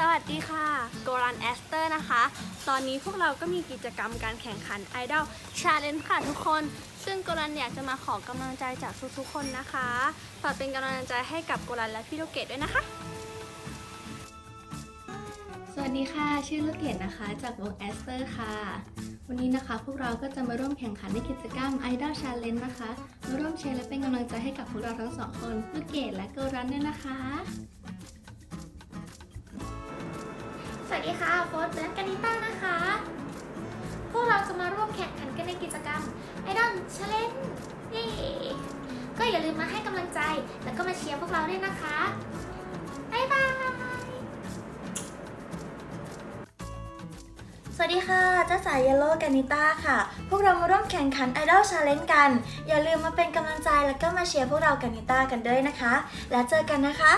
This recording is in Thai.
สวัสดีค่ะโกรันแอสเตอร์นะคะ ตอนนี้พวกเราก็มีกิจกรรมการแข่งขัน Idol Challenge ค่ะทุกคน ซึ่งโกรันอยากจะมาขอกำลังใจจากทุกๆคนนะคะฝากเป็นกำลังใจให้กับโกรันและพี่ลูกเกดด้วยนะคะ สวัสดีค่ะ ชื่อลูกเกดนะคะ จากวงแอสเตอร์ค่ะ วันนี้นะคะ พวกเราก็จะมาร่วมแข่งขันในกิจกรรม Idol Challenge นะคะ มาร่วมเชียร์และเป็นกำลังใจให้กับพวกเราทั้งสองคนลูกเกดและโกรันด้วยนะคะ สวัสดีค่ะโฟร์และกานิต้านะคะ พวกเราจะมาร่วมแข่งขันกันในกิจกรรม Idol Challenge เย้ก็อย่าลืมมาให้กำลังใจแล้วก็มาเชียร์พวกเราด้วยนะคะบ๊ายบายสวัสดีค่ะจ้าสายเยลโล่กานิต้าค่ะ พวกเรามาร่วมแข่งขัน Idol Challenge กัน อย่าลืมมาเป็นกำลังใจแล้วก็มาเชียร์พวกเรากานิต้ากันด้วยนะคะ แล้วเจอกันนะคะ